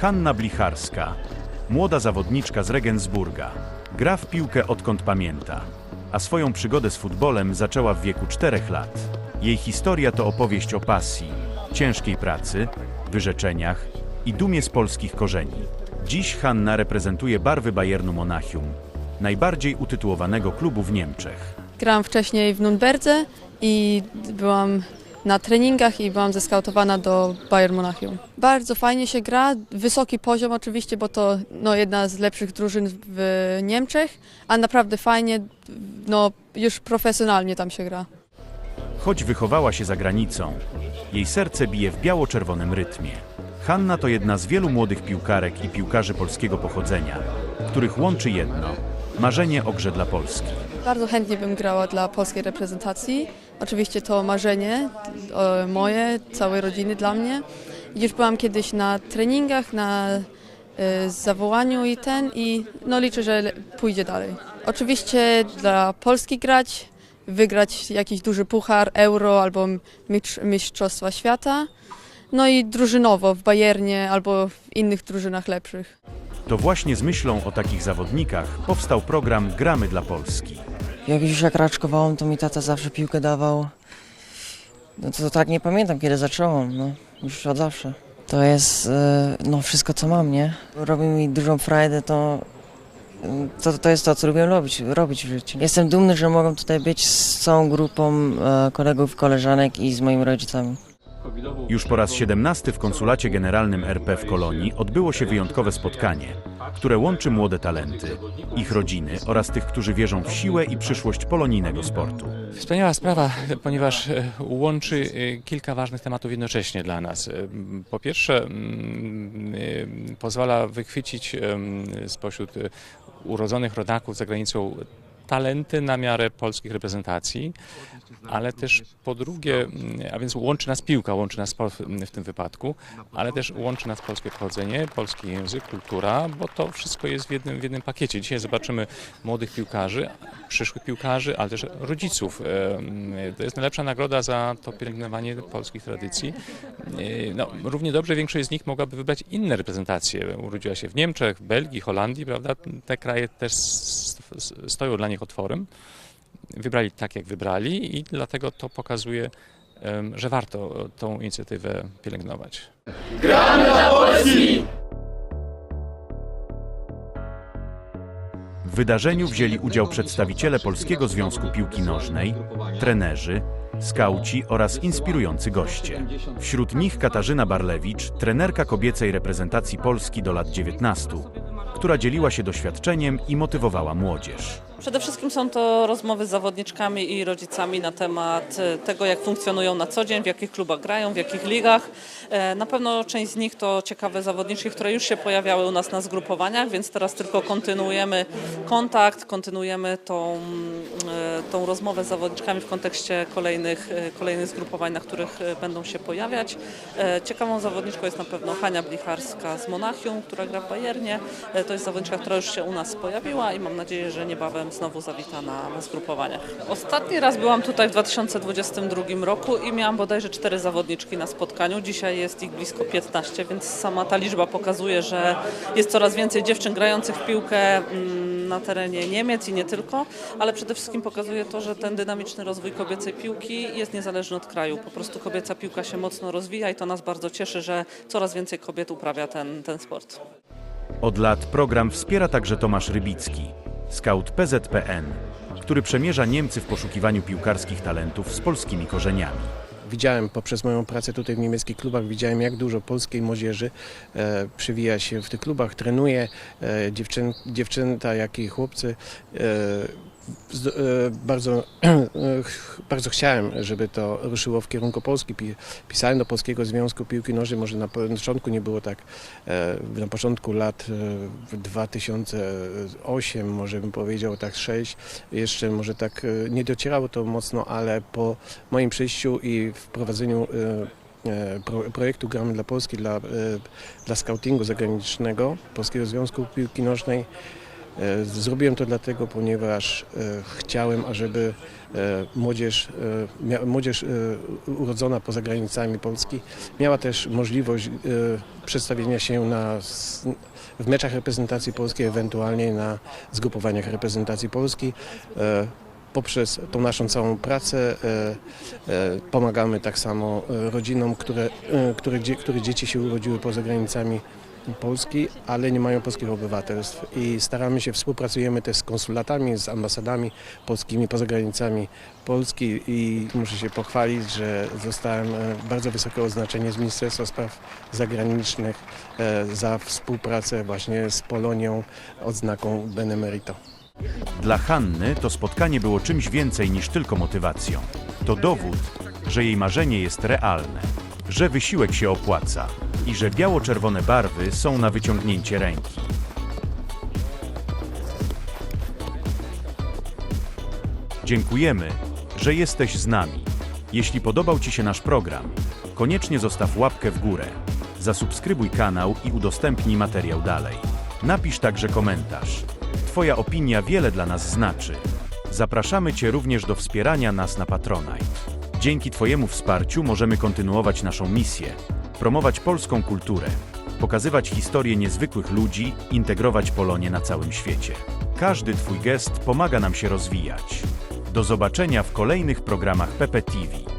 Hanna Blicharska, młoda zawodniczka z Regensburga. Gra w piłkę odkąd pamięta, a swoją przygodę z futbolem zaczęła w wieku 4 lat. Jej historia to opowieść o pasji, ciężkiej pracy, wyrzeczeniach i dumie z polskich korzeni. Dziś Hanna reprezentuje barwy Bayernu Monachium, najbardziej utytułowanego klubu w Niemczech. Grałam wcześniej w Nürnberdze i byłam na treningach i byłam zeskautowana do Bayern Monachium. Bardzo fajnie się gra, wysoki poziom oczywiście, bo to no, jedna z lepszych drużyn w Niemczech, a naprawdę fajnie, no już profesjonalnie tam się gra. Choć wychowała się za granicą, jej serce bije w biało-czerwonym rytmie. Hanna to jedna z wielu młodych piłkarek i piłkarzy polskiego pochodzenia, których łączy jedno marzenie o grze dla Polski. Bardzo chętnie bym grała dla polskiej reprezentacji. Oczywiście to marzenie e, moje, całej rodziny dla mnie. Już byłam kiedyś na treningach, na e, zawołaniu i ten i no liczę, że pójdzie dalej. Oczywiście dla Polski grać, wygrać jakiś duży puchar, euro albo mistrz- mistrzostwa świata. No i drużynowo w Bayernie albo w innych drużynach lepszych. To właśnie z myślą o takich zawodnikach powstał program Gramy dla Polski. Jak już jak raczkowałem, to mi tata zawsze piłkę dawał. No to tak nie pamiętam, kiedy zacząłem, no. Już od zawsze. To jest, e, no, wszystko co mam, nie? Robi mi dużą frajdę, to, to, to jest to, co lubię robić, robić w życiu. Jestem dumny, że mogę tutaj być z całą grupą e, kolegów, koleżanek i z moimi rodzicami. Już po raz 17 w Konsulacie Generalnym RP w Kolonii odbyło się wyjątkowe spotkanie, które łączy młode talenty, ich rodziny oraz tych, którzy wierzą w siłę i przyszłość polonijnego sportu. Wspaniała sprawa, ponieważ e, łączy e, kilka ważnych tematów jednocześnie dla nas. E, Po pierwsze, mm, pozwala wychwycić spośród urodzonych rodaków za granicą talenty na miarę polskich reprezentacji, ale też po drugie, a więc łączy nas piłka, łączy nas w tym wypadku, ale też łączy nas polskie pochodzenie, polski język, kultura, bo to wszystko jest w jednym, w jednym pakiecie. Dzisiaj zobaczymy młodych piłkarzy, przyszłych piłkarzy, ale też rodziców. To jest najlepsza nagroda za to pielęgnowanie polskich tradycji. No, równie dobrze większość z nich mogłaby wybrać inne reprezentacje. Urodziła się w Niemczech, Belgii, Holandii, prawda? Te kraje też stoją dla nich otworem. Wybrali tak, jak wybrali i dlatego to pokazuje, że warto tą inicjatywę pielęgnować. W wydarzeniu wzięli udział przedstawiciele Polskiego Związku Piłki Nożnej, trenerzy, skauci oraz inspirujący goście. Wśród nich Katarzyna Barlewicz, trenerka kobiecej reprezentacji Polski do lat 19, która dzieliła się doświadczeniem i motywowała młodzież. Przede wszystkim są to rozmowy z zawodniczkami i rodzicami na temat e, tego, jak funkcjonują na co dzień, w jakich klubach grają, w jakich ligach. E, Na pewno część z nich to ciekawe zawodniczki, które już się pojawiały u nas na zgrupowaniach, więc teraz tylko kontynuujemy kontakt, kontynuujemy tą, e, tą rozmowę z zawodniczkami w kontekście kolejnych, kolejnych zgrupowań, na których będą się pojawiać. Ciekawą zawodniczką jest na pewno Hania Blicharska z Monachium, która gra w Bayernie. To jest zawodniczka, która już się u nas pojawiła i mam nadzieję, że niebawem znowu zawita na, na zgrupowaniach. Ostatni raz byłam tutaj w 2022 roku i miałam bodajże cztery zawodniczki na spotkaniu. Dzisiaj jest ich blisko 15, więc sama ta liczba pokazuje, że jest coraz więcej dziewczyn grających w piłkę mm, na terenie Niemiec i nie tylko, ale przede wszystkim pokazuje to, że ten dynamiczny rozwój kobiecej piłki jest niezależny od kraju. Po prostu kobieca piłka się mocno rozwija i to nas bardzo cieszy, że coraz więcej kobiet uprawia ten, ten sport. Od lat program wspiera także Tomasz Rybicki, scout PZPN, który przemierza Niemcy w poszukiwaniu piłkarskich talentów z polskimi korzeniami. Widziałem poprzez moją pracę tutaj w niemieckich klubach, widziałem jak dużo polskiej młodzieży e, się w tych klubach, trenuje e, dziewczyn, dziewczęta, jak i chłopcy. E, bardzo, e, bardzo chciałem, żeby to ruszyło w kierunku Polski. Pi- Pisałem do Polskiego Związku Piłki Nożnej, może na początku nie było tak, e, na początku lat e, w 2008, może bym powiedział tak 6, jeszcze może tak e, nie docierało to mocno, ale po moim przyjściu i wprowadzeniu e, e, pro, projektu Gramy dla Polski, dla, e, dla scoutingu zagranicznego Polskiego Związku Piłki Nożnej, E, Zrobiłem to dlatego, ponieważ e, chciałem, ażeby e, młodzież, e, młodzież e, urodzona poza granicami Polski miała też możliwość e, przedstawienia się na, w meczach reprezentacji polskiej, ewentualnie na zgrupowaniach reprezentacji Polski. E, Poprzez tą naszą całą pracę e, e, pomagamy tak samo e, rodzinom, które, e, które, które dzieci się urodziły poza granicami Polski, ale nie mają polskich obywatelstw i staramy się, współpracujemy też z konsulatami, z ambasadami polskimi poza granicami Polski i muszę się pochwalić, że zostałem e, bardzo wysokie oznaczenie z Ministerstwa Spraw Zagranicznych e, za współpracę właśnie z Polonią odznaką Benemerito. Dla Hanny to spotkanie było czymś więcej niż tylko motywacją. To dowód, że jej marzenie jest realne, że wysiłek się opłaca i że biało-czerwone barwy są na wyciągnięcie ręki. Dziękujemy, że jesteś z nami. Jeśli podobał Ci się nasz program, koniecznie zostaw łapkę w górę, zasubskrybuj kanał i udostępnij materiał dalej. Napisz także komentarz. Twoja opinia wiele dla nas znaczy. Zapraszamy Cię również do wspierania nas na Patronite. Dzięki Twojemu wsparciu możemy kontynuować naszą misję, promować polską kulturę, pokazywać historię niezwykłych ludzi, integrować Polonię na całym świecie. Każdy Twój gest pomaga nam się rozwijać. Do zobaczenia w kolejnych programach PPTV.